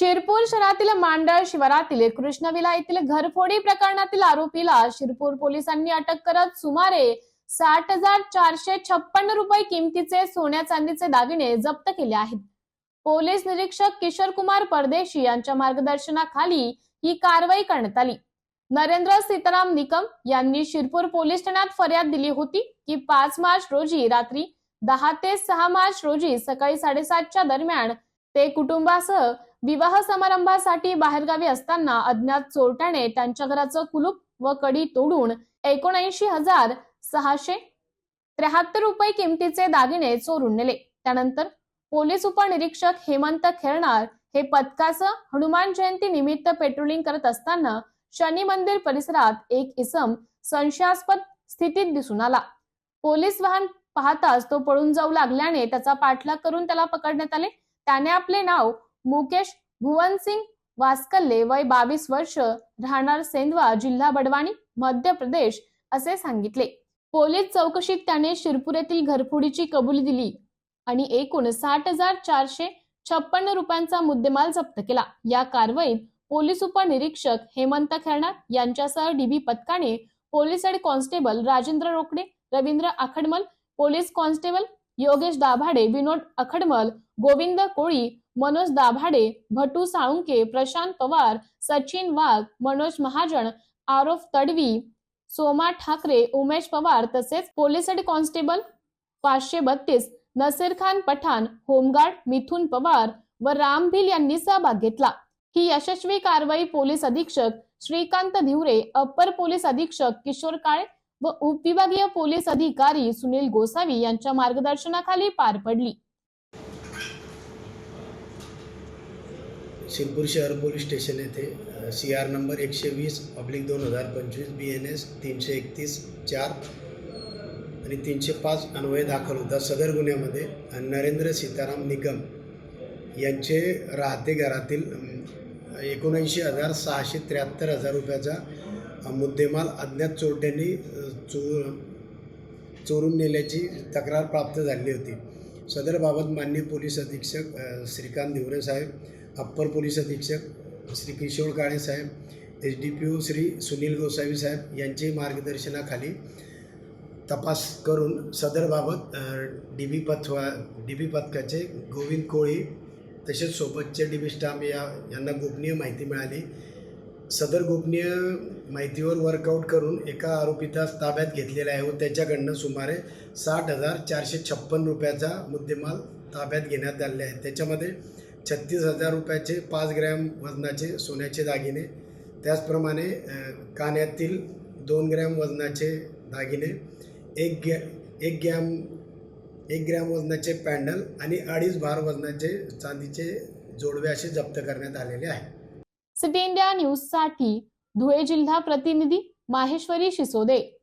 शिरपूर शहरातील मांडळ शिवारातील कृष्णविला येथील घरफोडी प्रकरणातील आरोपीला शिरपूर पोलिसांनी अटक करत सुमारे साठ हजार चारशे छप्पन्न रुपये किमतीचे सोन्या चांदीचे दागिने जप्त केले आहेत. पोलीस निरीक्षक किशोर कुमार परदेशी यांच्या मार्गदर्शनाखाली ही कारवाई करण्यात आली. नरेंद्र सीताराम निकम यांनी शिरपूर पोलीस ठाण्यात फर्याद दिली होती की पाच मार्च रोजी रात्री दहा ते सहा मार्च रोजी सकाळी साडेसातच्या दरम्यान ते कुटुंबासह विवाह समारंभासाठी बाहेरगावी असताना अज्ञात चोरट्याने त्यांच्या घराचं कुलूप व कडी तोडून एकोणऐंशी हजार सहाशे त्र्याहत्तर रुपये किमतीचे दागिने चोरून नेले. त्यानंतर पोलीस उपनिरीक्षक हेमंत खेळणार हे पथकाचं हनुमान जयंती निमित्त पेट्रोलिंग करत असताना शनी मंदिर परिसरात एक इसम संशयास्पद स्थितीत दिसून आला. पोलीस वाहन पाहताच तो पळून जाऊ लागल्याने त्याचा पाठलाग करून त्याला पकडण्यात आले. त्याने आपले नाव मुकेश भुवनसिंग वास्कल्ले वय बावीस वर्ष राहणार सेंदवा जिल्हा बडवानी मध्य प्रदेश असे सांगितले. पोलीस चौकशीत त्याने शिरपुरेतील येथील घरफोडीची कबुली दिली आणि एकूण साठ हजार चारशे छप्पन्न रुपयांचा मुद्देमाल जप्त केला. या कारवाईत पोलीस उपनिरीक्षक हेमंत खेरणार यांच्यासह डीबी पथकाने police head constable Rajendra Rokade Ravindra Akhadmal police constable Yogesh Dabhade Vinod Akhadmal Govind Koli Manoj Dabhade Bhatu Salunke Prashant Pawar Sachin Wagh Manoj Mahajan Arof Tadvi Soma Thakare Umesh Pawar तसेच police head constable पाचशे बत्तीस Nasir Khan Pathan home guard Mithun Pawar व राम भिल यांनी सहभाग घेतला. ही यशस्वी कारवाई police अधीक्षक Shrikant Dhiware upper police अधीक्षक किशोर काळे व उपविभागीय पोलीस अधिकारी सुनील गोसावी यांच्या मार्गदर्शनाखाली पार पडली. शिरपूर शहर पोलीस स्टेशन येथे सी आर नंबर एकशे वीस पब्लिक दोन हजार पंचवीस बी एन एस तीनशे एकतीस चार आणि तीनशे पाच अन्वय दाखल होता सदर गुन्ह्यामध्ये. नरेंद्र सीताराम निगम यांचे राहते घरातील एकोणऐंशी हजार सहाशे त्र्याहत्तर हजार रुपयाचा मुद्देमाल अज्ञात चोरट्यांनी चोर चोरून नेल्याची तक्रार प्राप्त झाली होती. सदरबाबत मान्य पोलीस अधीक्षक श्रीकांत धिवरे साहेब अप्पर पोलीस अधीक्षक श्री किशोर काळे साहेब H D P O Shri Sunil Gosavi साहेब यांचे मार्गदर्शनाखाली तपास करून सदरबाबत डी बी पथवा डी बी पथकाचे गोविंद कोळी तसेच सोबतचे डी बी स्टाफ या यांना गोपनीय माहिती मिळाली. सदर गोपनीय माहितीवर वर्कआउट करून एका आरोपीता ताब्यात घेतलेला आहे व त्याच्याकडनं सुमारे साठ हजार चारशे छप्पन रुपयाचा मुद्देमाल ताब्यात घेण्यात आले आहे. त्याच्यामध्ये छत्तीस हजार रुपयाचे पाच ग्रॅम वजनाचे सोन्याचे दागिने त्याचप्रमाणे कान्यातील दोन ग्रॅम वजनाचे दागिने एक गॅ एक ग्रॅम एक ग्रॅम वजनाचे पॅन्डल आणि अडीच भार वजनाचे चांदीचे जोडवे असे जप्त करण्यात आलेले आहे. सिटी इंडिया न्यूजसाठी धुळे जिल्हा प्रतिनिधी माहेश्वरी शिसोदे.